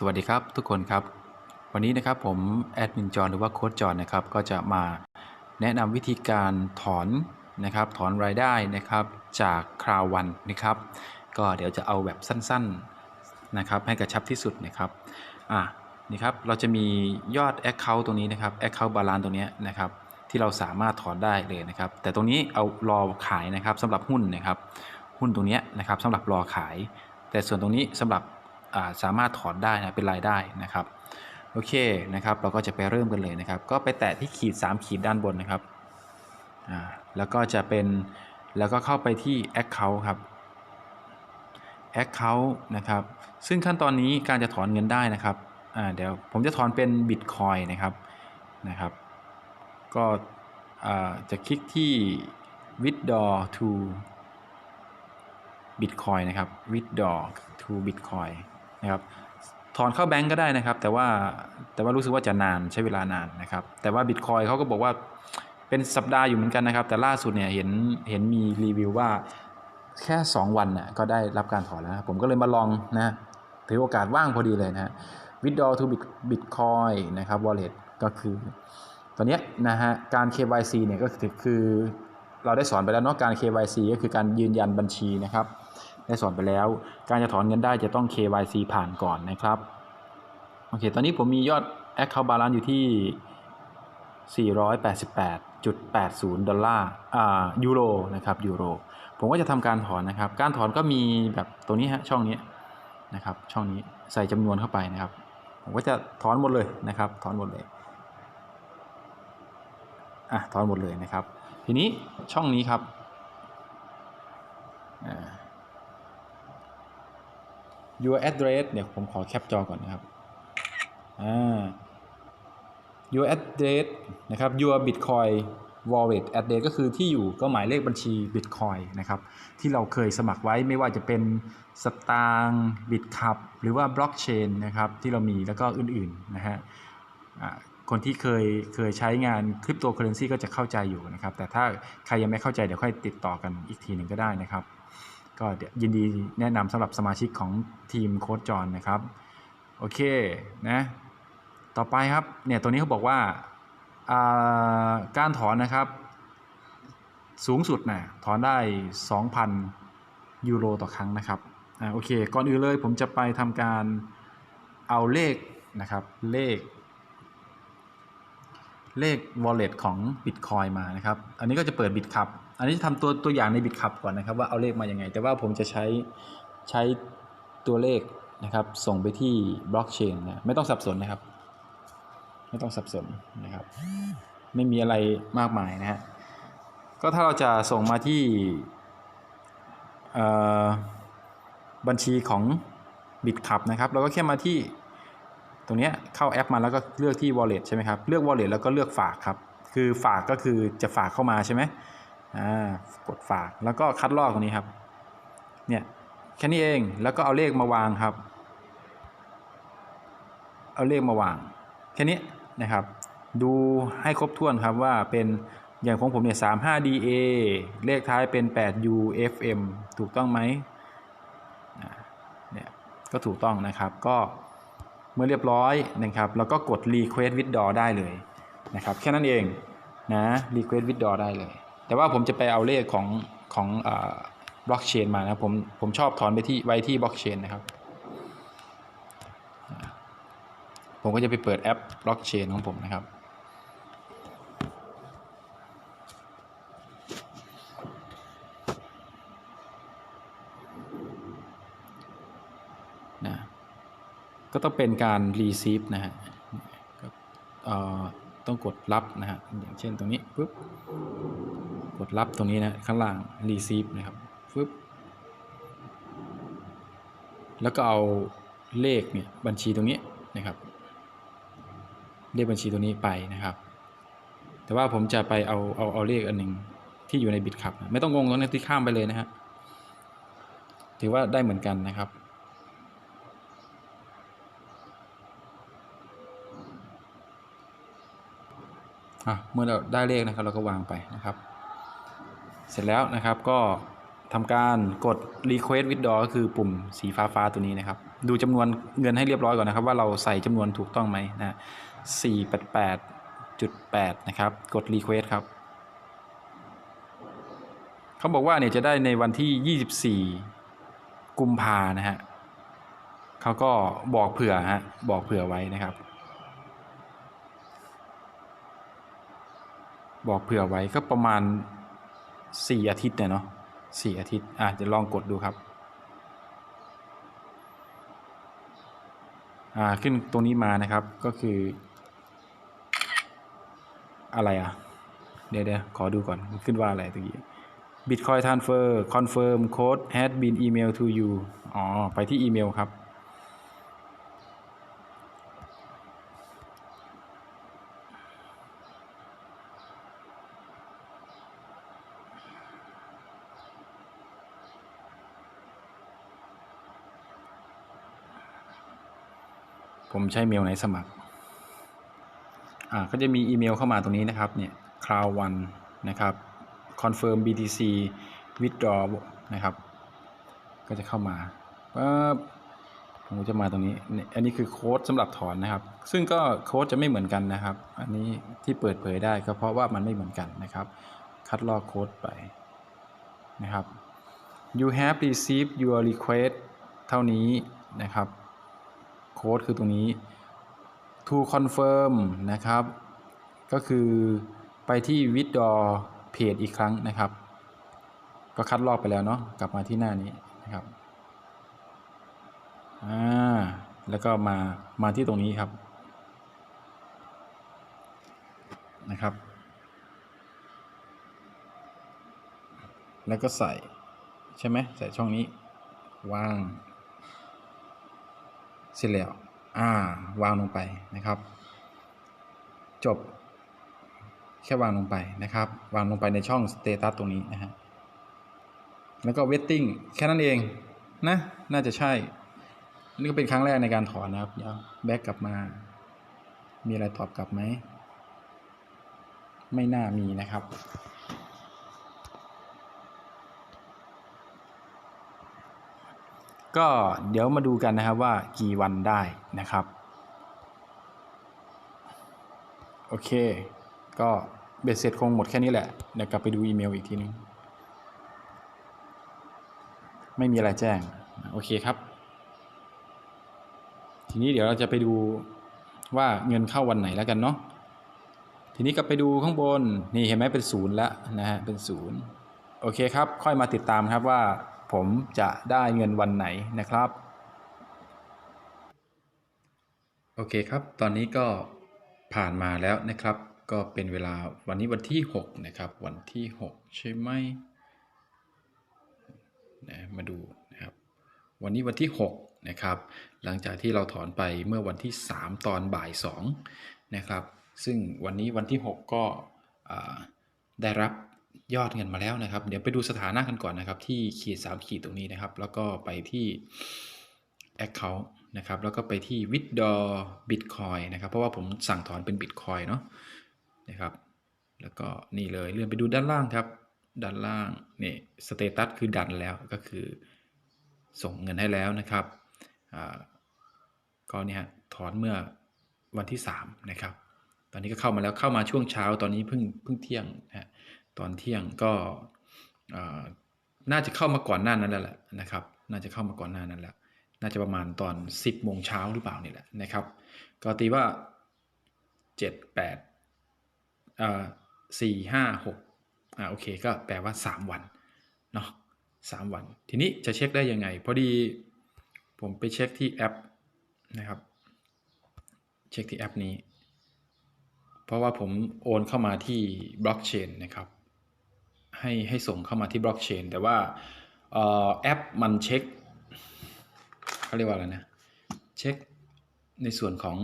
สวัสดีครับทุกคนครับ วันนี้นะครับผมแอดมินจอนหรือว่าโค้ชจอนนะครับก็จะมาแนะนำวิธีการถอนนะครับ ถอนรายได้นะครับจากคราววันนะครับ ก็เดี๋ยวจะเอาแบบสั้นๆนะครับ ให้กระชับที่สุดนะครับอะนี่ครับเราจะมียอด Account ตรงนี้นะครับ Account Balance ตรงนี้นะครับที่เราสามารถถอนได้เลยนะครับ แต่ตรงนี้เอารอขายนะครับสำหรับหุ้นนะครับ หุ้นตรงนี้นะครับสำหรับรอขาย แต่ส่วนตรงนี้สำหรับ สามารถถอนได้นะเป็นรายได้นะครับโอเคนะครับ เราก็จะไปเริ่มกันเลยนะครับ ก็ไปแตะที่ขีด 3 ขีดด้านบนนะครับอ่าแล้วก็จะเป็นแล้วก็เข้าไปที่ Account ครับ Account นะครับ ซึ่งขั้นตอนนี้การจะถอนเงินได้นะครับอ่าเดี๋ยวผมจะถอนเป็น Bitcoin นะครับนะครับ ก็จะคลิกที่ withdraw to Bitcoin นะครับ withdraw to Bitcoin นะครับถอนเข้าแบงก์ก็ได้นะครับ แต่ว่าแต่ว่ารู้สึกว่าจะนานใช้เวลานานนะครับ แต่ว่า Bitcoin เขาก็บอกว่าเป็นสัปดาห์อยู่เหมือนกันนะครับ แต่ล่าสุดเนี่ยเห็นเห็นมีรีวิวว่าแค่ 2 วันน่ะก็ได้รับการถอนแล้ว ผมก็เลยมาลองนะถือโอกาสว่างพอดีเลยนะฮะ withdraw to Bitcoin นะครับ wallet ก็คือ ตอนเนี้ยนะฮะการ KYC เนี่ยก็คือคือเราได้สอนไปแล้วเนาะการ KYC ก็คือการยืนยันบัญชีนะครับ ได้สอนไปแล้ว การจะถอนเงินได้จะต้อง KYC ผ่านก่อนนะครับ โอเค ตอนนี้ผมมียอด Account Balance อยู่ที่ 488.80 ดอลลาร์ อ่า ยูโร นะครับ ยูโร ผมก็จะทำการถอนนะครับ การถอนก็มีแบบตรงนี้ฮะ ช่องนี้นะครับ ช่องนี้ใส่จำนวนเข้าไปนะครับ ผมก็จะถอนหมดเลยนะครับ ถอนหมดเลย อะ ถอนหมดเลยนะครับ ทีนี้ช่องนี้ครับ อ่า your address เดี๋ยวผมขอแคปจอก่อนนะครับอ่า your address นะครับ your bitcoin wallet address ก็คือที่อยู่ก็หมายเลขบัญชี bitcoin นะครับที่เราเคยสมัครไว้ไม่ว่าจะเป็นสตางค์บิตคับหรือว่าบล็อกเชนนะครับที่เรามีแล้วก็อื่นๆนะฮะอ่าคนที่เคยเคยใช้งานคริปโตเคอเรนซีก็จะเข้าใจอยู่นะครับ แต่ถ้าใครยังไม่เข้าใจเดี๋ยวค่อยติดต่อกันอีกทีหนึ่งก็ได้นะครับ ก็ยินดีแนะนำสำหรับสมาชิกของทีมโค้ดจอนนะครับ โอเคนะต่อไปครับเนี่ยตัวนี้เขาบอกว่าอ่าการถอนนะครับ สูงสุดนะถอนได้ 2,000 ยูโรต่อครั้งนะครับอ่าโอเค ก่อนอื่นเลยผมจะไปทำการเอาเลขนะครับเลข เลข wallet ของ Bitcoin มานะครับ อันนี้ก็จะเปิด Bitcup อันนี้จะทำตัวตัวอย่างใน Bitcup ก่อนนะครับ ว่าเอาเลขมาอยังไง แต่ว่าผมจะใช้ใช้ตัวเลขนะครับ ส่งไปที่บล็อกเชนนะไม่ต้องสับสนนะครับ ไม่ต้องสับสนนะครับ ไม่มีอะไรมากมายนะฮะก็ถ้าเราจะส่งมาที่บัญชีของ Bitcup นะครับ เราก็แค่มาที่ ตรงนี้เข้าแอปมาแล้วก็เลือกที่ wallet ใช่ไหมครับ เลือก wallet แล้วก็เลือกฝากครับ คือฝากก็คือจะฝากเข้ามาใช่ไหมอ่ากดฝากแล้วก็คัดลอกตรงนี้ครับ เนี่ยแค่นี้เอง แล้วก็เอาเลขมาวางครับ เอาเลขมาวาง แค่นี้นะครับ ดูให้ครบถ้วนครับว่าเป็นอย่างของผมเนี่ย35 DA เลขท้ายเป็น8 UFM ถูกต้องไหมอ่าเนี่ยก็ถูกต้องนะครับ ก็ มื่อเรียบร้อยนะครับแล้วก็กด request withdraw ได้เลยนะครับแค่นั้นเองนะ request withdraw ได้เลย แต่ว่าผมจะไปเอาเลขของของบล็อกเชนมานะผมผมชอบถอนไปที่ไว้ที่บล็อกเชนนะครับผมก็จะไปเปิดแอปบล็อกเชนของผมนะครับ ก็ต้องเป็นการ receive นะฮะก็ต้องกดรับนะฮะอย่างเช่นตรงนี้ปุ๊บกดรับตรงนี้นะข้างล่าง receive นะครับปุ๊บแล้วก็เอาเลขเนี่ยบัญชีตรงนี้นะครับ เลขบัญชีตรงนี้ไปนะครับ แต่ว่าผมจะไปเอาเอาเอาเลขอันหนึ่งที่อยู่ในบิตคับไม่ต้องงงตรงนี้ที่ข้ามไปเลยนะฮะถือว่าได้เหมือนกันนะครับ อะเมื่อเราได้เลขนะครับเราก็วางไปนะครับ เสร็จแล้วนะครับก็ทำการกด request withdraw ก็คือปุ่มสีฟ้าฟ้าๆตัวนี้นะครับ ดูจำนวนเงินให้เรียบร้อยก่อนนะครับ ว่าเราใส่จำนวนถูกต้องไหมนะ488.8นะครับ กด request ครับเขาบอกว่าเนี่ยจะได้ในวันที่ 24 กุมภานะฮะเขาก็บอกเผื่อฮะ บอกเผื่อไว้นะครับ บอกเผื่อไว้ก็ประมาณ 4 อาทิตย์เนี่ยเนาะสี่อาทิตย์อะจะลองกดดูครับ อ่าขึ้นตรงนี้มานะครับก็คือ อะไรอะ เดี๋ยวเดี๋ยวขอดูก่อนมันขึ้นว่าอะไรตะกี้ Bitcoin transfer confirm code has been emailed to you อ๋อ ไปที่อีเมลครับ ใช้เมลไหนสมัคร อ่าก็จะมีอีเมลเข้ามาตรงนี้นะครับเนี่ย cloud one นะครับ confirm BTC withdraw นะครับ ก็จะเข้ามาปั๊บผมจะมาตรงนี้เนี่ยอันนี้คือโค้ดสำหรับถอนนะครับ ซึ่งก็โค้ดจะไม่เหมือนกันนะครับ อันนี้ที่เปิดเผยได้ก็เพราะว่ามันไม่เหมือนกันนะครับ คัดลอกโค้ดไปนะครับ you have received your request เท่านี้นะครับ โค้ดคือตรงนี้ to confirm นะครับ ก็คือไปที่ withdraw page อีกครั้งนะครับ ก็คัดลอกไปแล้วเนาะกลับมาที่หน้านี้นะครับอ่าแล้วก็มามาที่ตรงนี้ครับนะครับ แล้วก็ใส่ใช่ไหมใส่ช่องนี้ วาง เสร็จแล้วอ่าวางลงไปนะครับ จบ แค่วางลงไปนะครับ วางลงไปในช่อง status ตรงนี้นะฮะแล้วก็ waiting แค่นั้นเองนะ น่าจะใช่ นี่ก็เป็นครั้งแรกในการถอนนะครับเดี๋ยวแบ็กกลับมา มีอะไรตอบกลับไหม ไม่น่ามีนะครับ ก็เดี๋ยวมาดูกันนะครับว่ากี่วันได้นะครับ โอเค ก็เบ็ดเสร็จคงหมดแค่นี้แหละเดี๋ยวกลับไปดูอีเมลอีกทีนึง ไม่มีอะไรแจ้ง โอเคครับ ทีนี้เดี๋ยวเราจะไปดูว่าเงินเข้าวันไหนแล้วกันเนาะทีนี้กลับไปดูข้างบน นี่เห็นไหมเป็นศูนย์แล้วนะฮะเป็นศูนย์โอเคครับ ค่อยมาติดตามครับว่า ผมจะได้เงินวันไหนนะครับ โอเคครับ ตอนนี้ก็ผ่านมาแล้วนะครับ ก็เป็นเวลาวันนี้วันที่ 6 นะครับ วันที่ 6 ใช่ไหมนะมาดูนะครับ วันนี้วันที่ 6 นะครับ หลังจากที่เราถอนไปเมื่อวันที่ 3 ตอนบ่าย2นะครับ ซึ่งวันนี้วันที่ 6 ก็ได้รับ ยอดเงินมาแล้วนะครับ เดี๋ยวไปดูสถานะกันก่อนนะครับ ที่ขีด 3 ขีดตรงนี้นะครับ แล้วก็ไปที่ Account นะครับ แล้วก็ไปที่ withdraw bitcoin นะครับ เพราะว่าผมสั่งถอนเป็น bitcoin เนาะนะครับ แล้วก็นี่เลยเลื่อนไปดูด้านล่างครับ ด้านล่างนี่สเตตัสคือดันแล้วก็คือ ส่งเงินให้แล้วนะครับอ่าก็เนี่ยถอนเมื่อวันที่ 3 นะครับ ตอนนี้ก็เข้ามาแล้วเข้ามาช่วงเช้าตอนนี้เพิ่งเพิ่งเที่ยงนะฮะ ตอนเที่ยงก็น่าจะเข้ามาก่อนหน้านั้นแล้วแหละนะครับ น่าจะเข้ามาก่อนหน้านั้นแล้ว น่าจะประมาณตอน 10โมงเช้าหรือเปล่านี่แหละนะครับ ก็ตีว่า 7 8อ่า4 5 6อ่าโอเคก็แปลว่า 3 วันเนาะ3วัน ทีนี้จะเช็คได้ยังไง พอดีผมไปเช็คที่แอปนะครับ เช็คที่แอปนี้ เพราะว่าผมโอนเข้ามาที่บล็อกเชนนะครับ ให้ให้ส่งเข้ามาที่บล็อกเชนแต่ว่าออแอปมันเช็คเขาเรียกว่าอะไรนะ เช็คในส่วนของ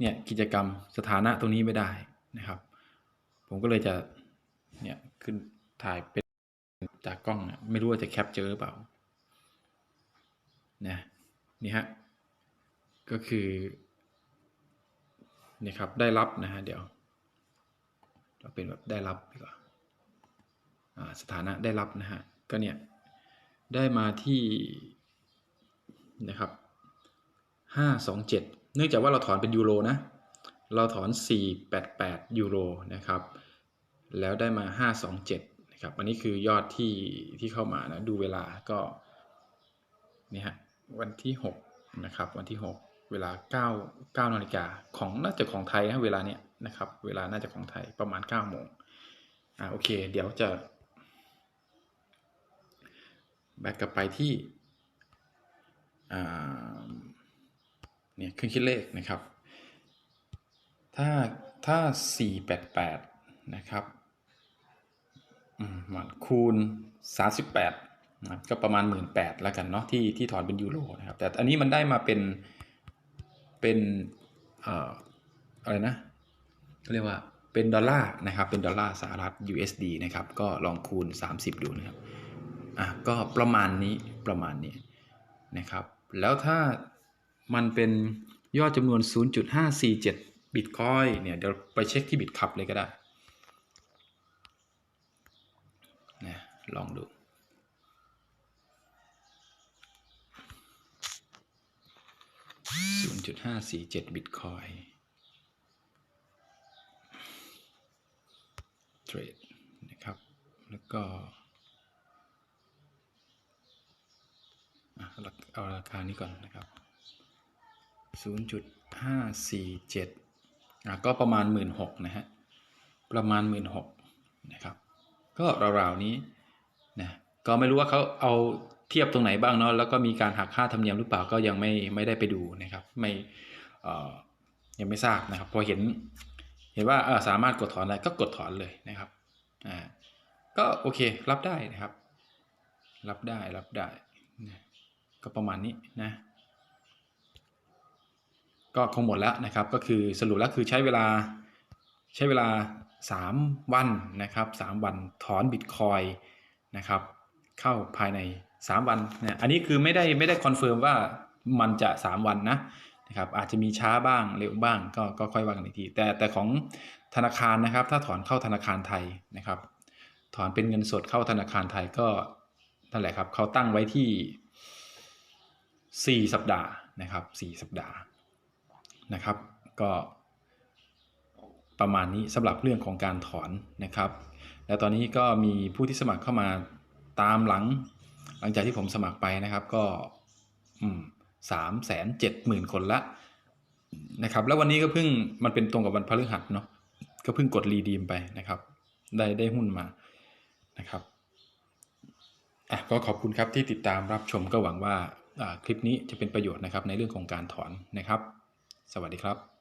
เนี่ยกิจกรรมสถานะตรงนี้ไม่ได้นะครับ ผมก็เลยจะเนี่ยขึ้นถ่ายเป็นจากกล้องนะไม่รู้ว่าจะแคปเจอหรือเปล่านะนี่ฮะก็คือนี่ครับได้รับนะฮะเดี๋ยวเราเป็นแบบได้รับดีกว่า สถานะได้รับนะฮะก็เนี่ยได้มาที่นะครับห้าสองเจ็ดเนื่องจากว่าเราถอนเป็นยูโรนะ เราถอนสี่แปดแปดยูโรนะครับ แล้วได้มาห้าสองเจ็ดนะครับ อันนี้คือยอดที่ที่เข้ามานะ ดูเวลาก็นี่ฮะวันที่หกนะครับ วันที่หกเวลาเก้าเก้านาฬิกาของน่าจะของไทยนะเวลาเนี้ยนะครับ เวลาน่าจะของไทยประมาณเก้าโมง อ่าโอเค เดี๋ยวจะ แบ็กกลับไปที่เนี่ยเครื่องคิดเลขนะครับ ถ้าถ้า 488 นะครับมมาคูณ 38นะก็ประมาณ 18,000แล้วกันเนาะที่ที่ถอนเป็นยูโรนะครับ แต่อันนี้มันได้มาเป็นเป็นอะไรนะเขาเรียกว่าเป็นดอลลาร์นะครับ เป็นดอลลาร์สหรัฐ USD นะครับ ก็ลองคูณ 30 ดูนะครับ อะก็ประมาณนี้ประมาณนี้นะครับ แล้วถ้ามันเป็นยอดจำนวน 0.547 บิตคอยเนี่ยเดี๋ยวไปเช็คที่บิตคับเลยก็ได้นะลองดู0.547บิตคอยเทรดนะครับ แล้วก็ อะ เอาราคานี้ก่อนนะครับ 0.547อะก็ประมาณ 16,000นะฮะ ประมาณ 16,000นะครับ ก็ราวๆนี้นะ ก็ไม่รู้ว่าเขาเอาเทียบตรงไหนบ้างเนาะ แล้วก็มีการหักค่าธรรมเนียมหรือเปล่า ก็ยังไม่ไม่ได้ไปดูนะครับ ไม่ยังไม่ทราบนะครับ พอเห็นเห็นว่าสามารถกดถอนได้ก็กดถอนเลยนะครับ อ่า ก็โอเครับได้นะครับ รับได้รับได้นะ ก็ประมาณนี้นะก็คงหมดแล้วนะครับ ก็คือสรุปแล้วคือใช้เวลาใช้เวลา 3 วันนะครับ 3 วันถอนบิตคอยนะครับ เข้าภายใน 3 วันเนี่ยอันนี้คือไม่ได้ไม่ได้คอนเฟิร์มว่ามันจะ 3 วันนะนะครับอาจจะมีช้าบ้างเร็วบ้างก็ก็ค่อยว่ากันอีกทีแต่แต่ของธนาคารนะครับ ถ้าถอนเข้าธนาคารไทยนะครับ ถอนเป็นเงินสดเข้าธนาคารไทยก็นั่นแหละครับเขาตั้งไว้ที่ 4 สัปดาห์นะครับ 4 สัปดาห์นะครับ ก็ประมาณนี้สำหรับเรื่องของการถอนนะครับ แล้วตอนนี้ก็มีผู้ที่สมัครเข้ามาตามหลัง หลังจากที่ผมสมัครไปนะครับก็สามแสนเจ็ดหมื่นคนละนะครับ แล้ววันนี้ก็เพิ่งมันเป็นตรงกับวันพฤหัสเนาะก็เพิ่งกดรีดีมไปนะครับ ได้ได้หุ้นมานะครับอะก็ขอบคุณครับที่ติดตามรับชมก็หวังว่าอ่า คลิปนี้จะเป็นประโยชน์นะครับในเรื่องของการถอนนะครับ สวัสดีครับ